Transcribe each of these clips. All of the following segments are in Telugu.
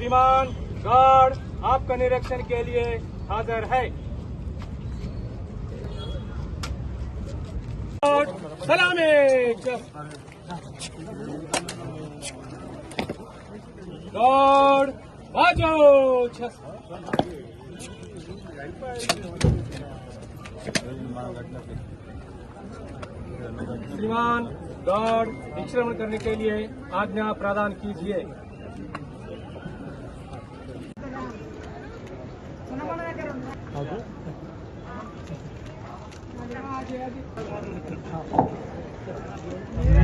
श्रीमान गार्ड आपका निरीक्षण के लिए हाजिर है। सलामी। बाजो। श्रीमान, गार्ड, विश्रमण करने के लिए आज्ञा प्रदान कीजिए। Yeah.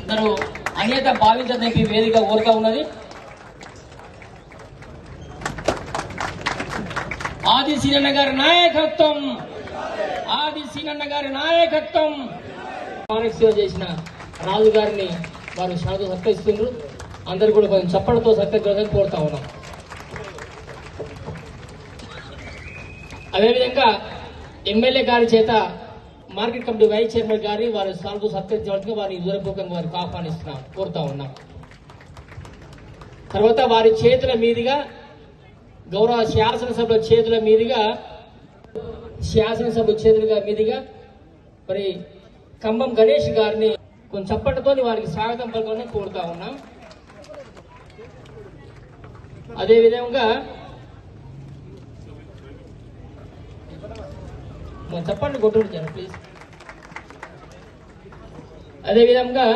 అందరూ అన్యత భావించడానికి వేదిక కోరిక ఉన్నది. ఆది సీనన్న గారి నాయకత్వం ఆది సీనన్న గారి నాయకత్వం. మానవ సేవ చేసిన రాజు గారిని వారు షాతో సత్కరిస్తున్నారు అందరు కూడా కొంచెం చప్పటితో సత్కరించాలని కోరుతా ఉన్నాం. అదేవిధంగా ఎమ్మెల్యే గారి చేత మార్కెట్ కమిటీ వైస్ చైర్మన్ గారి వారి సార్లు సత్కరించవలసిన వారిని హృదయపూర్వకంగా వారికి ఆహ్వానిస్తున్నాం కోరుతా ఉన్నాం. తర్వాత వారి చేతుల మీదుగా గౌరవ శాసనసభ చేతుల మీదుగా శాసనసభ చేతుల మీదుగా మరి కంబం గణేష్ గారిని కొంచెం చప్పటితో వారికి స్వాగతం పలకమని కోరుతా ఉన్నాం. అదేవిధంగా మరి చెప్పండి కొట్టుడు జనం ప్లీజ్ అదేవిధంగా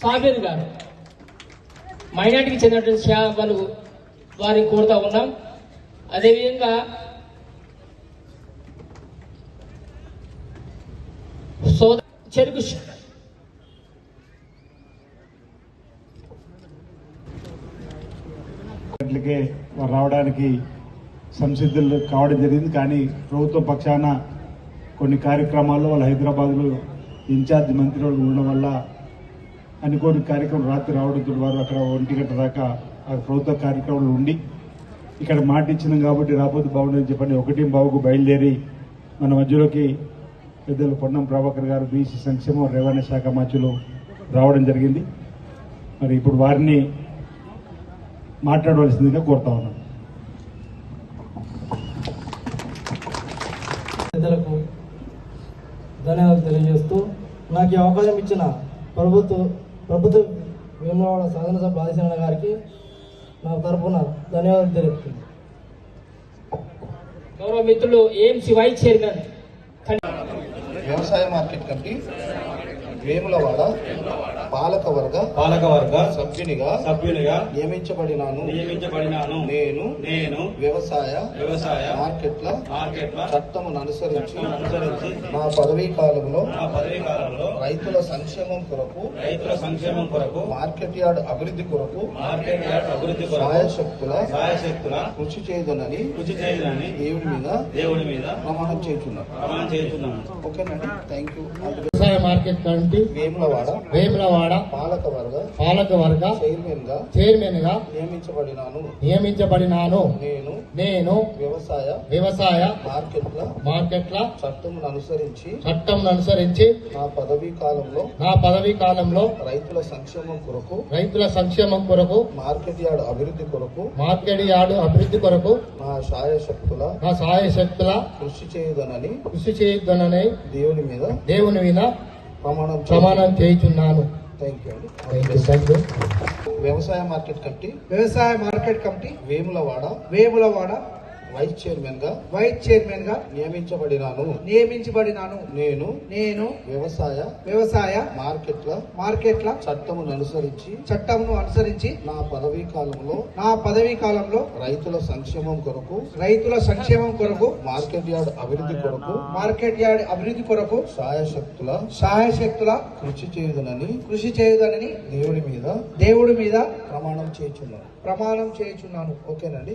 సాబీర్ గారు మైనార్టీకి చెందినటువంటి శా వాళ్ళు వారిని కోరుతా ఉన్నాం. అదేవిధంగా సోద చెరుకు వారు రావడానికి సంసిద్ధులు కావడం జరిగింది. కానీ ప్రభుత్వ పక్షాన కొన్ని కార్యక్రమాల్లో వాళ్ళు హైదరాబాద్లో ఇన్ఛార్జ్ మంత్రి వాళ్ళు ఉండడం వల్ల అనుకోని కార్యక్రమం రాత్రి రావడంతో వారు అక్కడ ఒంటి గంట దాకా ఆ ప్రభుత్వ కార్యక్రమాలు ఉండి ఇక్కడ మాట ఇచ్చినాం కాబట్టి రాబోతు బాగుండదని చెప్పండి ఒకటి బాబుకు బయలుదేరి మన మధ్యలోకి పెద్దలు పొన్నం ప్రభాకర్ గారు బీసీ సంక్షేమ రవాణా శాఖ మధ్యలో రావడం జరిగింది. మరి ఇప్పుడు వారిని మాట్లాడవలసిందిగా కోరుతా ఉన్నాను ధన్యవాదాలు తెలియజేస్తూ నాకు ఈ అవకాశం ఇచ్చిన ప్రభుత్వ ప్రభుత్వ వేములవాడ శాసనసభ ఆదిశరణ గారికి నా తరపున ధన్యవాదాలు తెలుపుతుంది గౌరవ మిత్రులు ఏఎంసీ వైస్ చైర్మన్ వ్యవసాయ మార్కెట్ కమిటీ వేములవాడ పాలకవర్గ పాలకవర్గ సభ్యునిగా సభ్యునిగా నియమించబడినాను. నియమించబడినాను. నేను నేను వ్యవసాయ వ్యవసాయ మార్కెట్ల మార్కెట్ల చట్టమును అనుసరించి అనుసరించి నా పదవీ కాలంలో నా పదవీ కాలంలో రైతుల సంక్షేమం కొరకు రైతుల సంక్షేమం కొరకు మార్కెట్ యార్డ్ అభివృద్ధి కొరకు మార్కెట్ యార్డ్ అభివృద్ధి కొరకు సాయశక్తుల సాయశక్తుల కృషి చేయదనని కృషి చేయాలని దేవుడి మీద దేవుడి మీద ప్రమాణం చేస్తున్నాను ప్రమాణం చేస్తున్నాను ఓకేనండి. థ్యాంక్ యూ వ్యవసాయ మార్కెట్ కమిటీ వేములవాడ. వేములవాడ వేములవాడ పాలకవర్గ పాలకవర్గ చైర్మన్గా చైర్మన్గా నియమించబడినాను. నియమించబడినాను. నేను నేను వ్యవసాయ వ్యవసాయ మార్కెట్ల మార్కెట్ల చట్టమును అనుసరించి చట్టం అనుసరించి నా పదవీ కాలంలో నా పదవీ కాలంలో రైతుల సంక్షేమం కొరకు రైతుల సంక్షేమం కొరకు మార్కెట్ యార్డ్ అభివృద్ధి కొరకు మార్కెట్ యార్డు అభివృద్ధి కొరకు నా శాయశక్తుల నా సహాయ శక్తుల కృషి చేయదనని కృషి చేయొద్దనని దేవుని మీద దేవుని మీద ప్రమాణం ప్రమాణం చేయుచున్నాను. థ్యాంక్ యూ అండి థ్యాంక్ యూ థ్యాంక్ యూ వ్యవసాయ మార్కెట్ కమిటీ. వ్యవసాయ market committee. Vemulawada. Vemulawada. Vice చైర్మన్గా వైస్ చైర్మన్గా నియమించబడినాను. నియమించబడినాను. నేను నేను వ్యవసాయ వ్యవసాయ మార్కెట్ల మార్కెట్ల చట్టమును అనుసరించి చట్టంను అనుసరించి నా పదవీ కాలంలో నా పదవీ కాలంలో రైతుల సంక్షేమం కొరకు రైతుల సంక్షేమం కొరకు మార్కెట్ యార్డ్ అభివృద్ధి కొరకు మార్కెట్ యార్డ్ అభివృద్ధి కొరకు శాయశక్తుల సహాయ శక్తుల కృషి చేయుదనని కృషి చేయుదనని దేవుడి మీద దేవుడి మీద ప్రమాణం చేయుచున్నాను. ప్రమాణం చేయుచున్నాను. ఓకేనండి?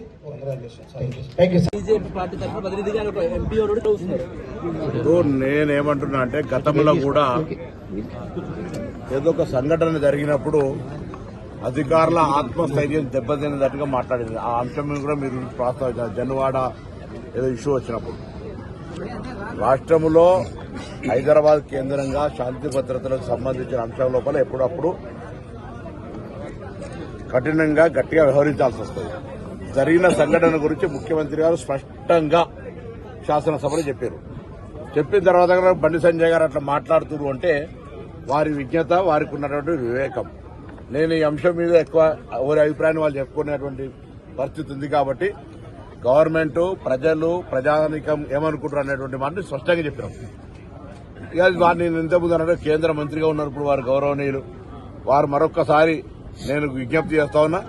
నేనేమంటున్నా అంటే గతంలో కూడా ఏదో ఒక సంఘటన జరిగినప్పుడు అధికారుల ఆత్మస్థైర్యం దెబ్బతిన్నట్టుగా మాట్లాడింది. ఆ అంశం మీద కూడా మీరు ప్రస్తావించారు జన్వాడ ఏదో ఇష్యూ వచ్చినప్పుడు. రాష్ట్రంలో హైదరాబాద్ కేంద్రంగా శాంతి భద్రతలకు సంబంధించిన అంశం లోపల ఎప్పుడప్పుడు కఠినంగా గట్టిగా వ్యవహరించాల్సి వస్తుంది. జరిగిన సంఘటన గురించి ముఖ్యమంత్రి గారు స్పష్టంగా శాసనసభలో చెప్పారు. చెప్పిన తర్వాత బండి సంజయ్ గారు అట్లా మాట్లాడుతున్నారు అంటే వారి విజ్ఞత వారికి ఉన్నటువంటి వివేకం. నేను ఈ అంశం మీద ఎక్కువ ఎవరి అభిప్రాయాన్ని వాళ్ళు చెప్పుకునేటువంటి పరిస్థితి ఉంది కాబట్టి గవర్నమెంట్ ప్రజలు ప్రజానికం ఏమనుకుంటారు అనేటువంటి మాటని స్పష్టంగా చెప్పినాం. ఇక వారిని నేను ఇంతకుముందు అన్నట్టు కేంద్ర మంత్రిగా ఉన్నప్పుడు వారు గౌరవనీయులు. వారు మరొక్కసారి నేను విజ్ఞప్తి చేస్తా ఉన్నా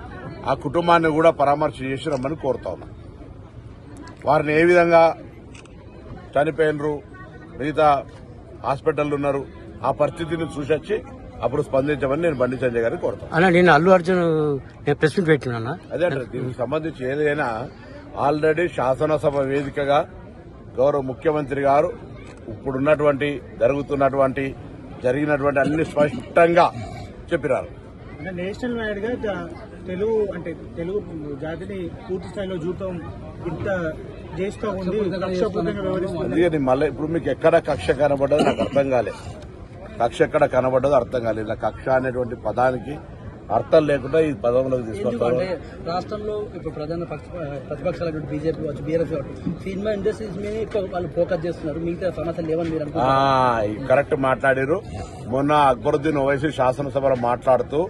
ఆ కుటుంబాన్ని కూడా పరామర్శ చేసి రమ్మని కోరుతా ఉన్నా. వారిని ఏ విధంగా చనిపోయినరు మిగతా హాస్పిటల్ ఉన్నారు ఆ పరిస్థితిని చూసొచ్చి అప్పుడు స్పందించమని నేను బండి సంజయ్ గారిని కోరుతాను అన్న నేను అల్లు అర్జున్ నేను ప్రెస్ మీట్ పెట్టినా అదే దీనికి సంబంధించి ఏదైనా ఆల్రెడీ శాసనసభ వేదికగా గౌరవ ముఖ్యమంత్రి గారు ఇప్పుడున్నటువంటి జరుగుతున్నటువంటి జరిగినటువంటి అన్ని స్పష్టంగా చెప్పినారు. అంటే నేషనల్ వైడ్గా జ- తెలుగు అంటే తెలుగు జాతిని పూర్తి స్థాయిలో చూడటం ఇంత చేస్తూ ఉంది కక్షపూర్తంగా వ్యవహరిస్తుంది. అందుకే నేను మళ్ళీ ఇప్పుడు మీకు ఎక్కడ కక్ష కనబడ్డదో నాకు అర్థం కాలే. కక్ష ఎక్కడ కనబడ్డదో అర్థం కాలేదు ఇలా కక్ష అనేటువంటి పదానికి అర్థం లేకుండా ఈ పదంలోకి తీసుకొస్తారు రాష్ట్రంలో ఇప్పుడు ప్రధాన పక్ష ప్రతిపక్షాలు బీజేపీ వచ్చి బీఆర్ఎస్ సినిమా ఇండస్ట్రీస్ మీద ఎక్కువ వాళ్ళు ఫోకస్ చేస్తున్నారు. మిగతా సమస్యలు లేవని మీరు కరెక్ట్ మాట్లాడారు మొన్న అక్బరుద్దీన్ ఓవైసీ శాసనసభలో మాట్లాడుతూ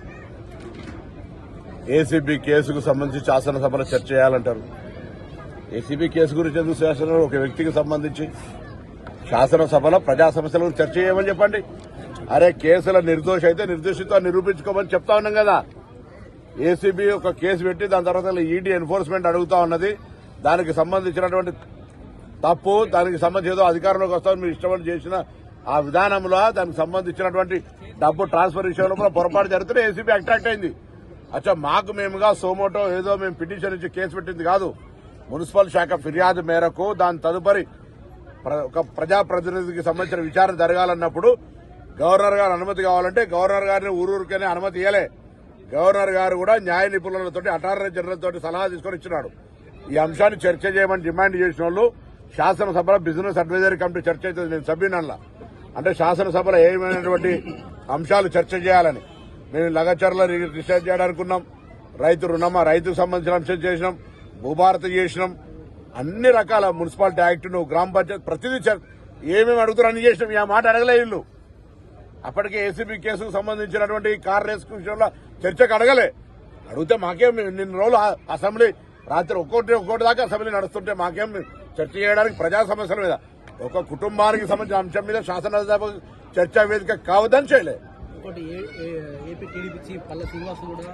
ఏసీబీ కేసుకు సంబంధించి శాసనసభలో చర్చ చేయాలంటారు. ఏసీబీ కేసు గురించి ఎందుకు శాసన ఒక వ్యక్తికి సంబంధించి శాసనసభలో ప్రజా సమస్యల గురించి చర్చ చేయమని చెప్పండి. అరే కేసుల నిర్దోష అయితే నిర్దోషితో నిరూపించుకోమని చెప్తా ఉన్నాం కదా. ఏసీబీ ఒక కేసు పెట్టి దాని తర్వాత ఈడీ ఎన్ఫోర్స్మెంట్ అడుగుతా ఉన్నది. దానికి సంబంధించినటువంటి తప్పు దానికి సంబంధించి ఏదో అధికారంలోకి వస్తామని మీరు ఇష్టపడి చేసిన ఆ విధానంలో దానికి సంబంధించినటువంటి డబ్బు ట్రాన్స్ఫర్ విషయంలో కూడా పొరపాటు జరిగితే ఏసీబీ అట్రాక్ట్ అయింది. అచ్చా మాకు మేముగా సోమోటో ఏదో మేము పిటిషన్ ఇచ్చి కేసు పెట్టింది కాదు. మున్సిపల్ శాఖ ఫిర్యాదు మేరకు దాని తదుపరి ప్ర- ఒక ప్రజాప్రతినిధికి సంబంధించిన విచారణ జరగాలన్నప్పుడు గవర్నర్ గారు అనుమతి కావాలంటే గవర్నర్ గారిని ఊరూరికనే అనుమతి ఇవ్వలే గవర్నర్ గారు కూడా న్యాయ నిపుణులతో అటార్నీ జనరల్ తోటి సలహా తీసుకొని ఇచ్చినాడు. ఈ అంశాన్ని చర్చ చేయమని డిమాండ్ చేసిన వాళ్ళు శాసనసభలో బిజినెస్ అడ్వైజరీ కమిటీ చర్చ అవుతుంది నేను సభ్యునల్లా అంటే శాసనసభలో ఏమైనటువంటి అంశాలు చర్చ చేయాలని. మేము లగచర్ల డిసైడ్ చేయాలనుకున్నాం రైతు రుణమా రైతుకు సంబంధించిన అంశం చేసినాం. భూభారత చేసినాం. అన్ని రకాల మున్సిపాలిటీ యాక్ట్ను గ్రామ పంచాయత్ ప్రతిదీ ఏమేమి అడుగుతారు అన్ని చేసినాం. ఈ మాట అడగలే వీళ్ళు. అప్పటికే ఏసీబీ కేసుకు సంబంధించినటువంటి కార్ రేస్ విషయంలో చర్చకు అడగలే. అడిగితే మాకేం నిన్న రోజులు అసెంబ్లీ రాత్రి ఒక్కోటి ఒక్కోటి దాకా అసెంబ్లీ నడుస్తుంటే మాకేం చర్చ చేయడానికి ప్రజా సమస్యల మీద ఒక కుటుంబానికి సంబంధించిన అంశం మీద శాసనసభ చర్చా వేదిక కావద్దని చేయలేదు ఇంకోటి A- A- AP TDP chief Palla Srinivas కూడా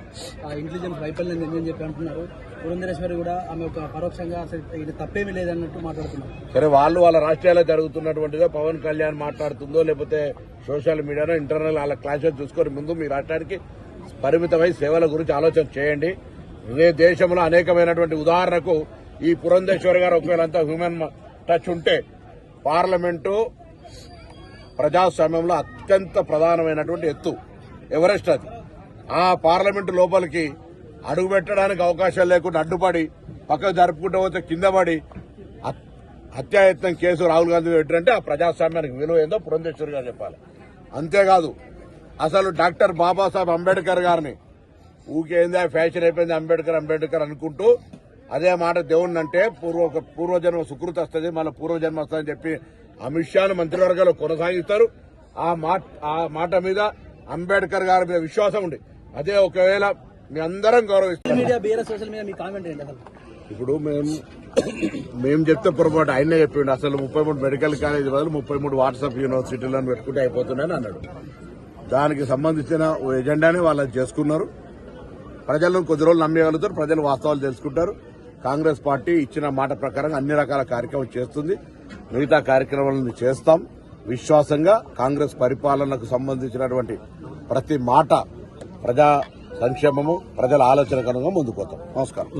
ఇంటెలిజెన్స్ వైఫల్యం నిర్ణయం చెప్పి అంటున్నారు పురంధరేశ్వరి కూడా ఆమె ఒక పరోక్షంగా ఇది తప్పేమీ లేదన్నట్టు మాట్లాడుతున్నారు. సరే వాళ్ళు వాళ్ళ రాష్ట్రాల్లో జరుగుతున్నటువంటిదో పవన్ కళ్యాణ్ మాట్లాడుతుందో లేకపోతే సోషల్ మీడియాలో ఇంటర్నల్ వాళ్ళ క్లాషెస్ చూసుకొని ముందు మీ రాష్ట్రానికి పరిమితమై సేవల గురించి ఆలోచన చేయండి. ఇదే దేశంలో అనేకమైనటువంటి ఉదాహరణకు ఈ పురంధేశ్వరి గారు ఒకవేళ అంతా హ్యూమన్ టచ్ ఉంటే పార్లమెంటు ప్రజాస్వామ్యంలో అత్యంత ప్రధానమైనటువంటి ఎత్తు ఎవరెస్ట్ అది. ఆ పార్లమెంటు లోపలికి అడుగు పెట్టడానికి అవకాశం లేకుండా అడ్డుపడి పక్కకు జరుపుకుంటూ పోతే కింద పడి హత్- హత్యాయత్నం కేసు రాహుల్ గాంధీ పెట్టారంటే ఆ ప్రజాస్వామ్యానికి విలువ ఏందో పురంధేశ్వరి గారు చెప్పాలి. అంతేకాదు అసలు డాక్టర్ బాబాసాహెబ్ అంబేద్కర్ గారిని ఊకేందా ఫ్యాషన్ అయిపోయింది అంబేద్కర్ అంబేద్కర్ అనుకుంటూ అదే మాట దేవుణ్ణి అంటే పూర్వ పూర్వజన్మ సుకృతి వస్తుంది మళ్ళీ పూర్వజన్మ వస్తుందని చెప్పి అమిత్ షాను మంత్రివర్గాలు కొనసాగిస్తారు. ఆ మాట ఆ మాట మీద అంబేద్కర్ గారి మీద విశ్వాసం ఉంది. అదే ఒకవేళ మీ అందరం గౌరవిస్తాం. ఇప్పుడు మేము మేము చెప్తే పొరపాటు ఆయనే చెప్పిండు. అసలు ముప్పై మూడు మెడికల్ కాలేజ్ బదులు ముప్పై మూడు వాట్సాప్ యూనివర్సిటీలను పెట్టుకుంటే అయిపోతున్నాయని అన్నాడు. దానికి సంబంధించిన ఓ ఎజెండాని వాళ్ళు చేసుకున్నారు. ప్రజలను కొద్ది రోజులు నమ్మగలుగుతారు ప్రజలు వాస్తవాలు తెలుసుకుంటారు. కాంగ్రెస్ పార్టీ ఇచ్చిన మాట ప్రకారం అన్ని రకాల కార్యక్రమాలు చేస్తుంది. మిగతా కార్యక్రమాలను చేస్తాం. విశ్వాసంగా కాంగ్రెస్ పరిపాలనకు సంబంధించినటువంటి ప్రతి మాట ప్రజా సంక్షేమము ప్రజల ఆలోచనకు అనుగుణంగా ముందుకు పోతాం. నమస్కారం.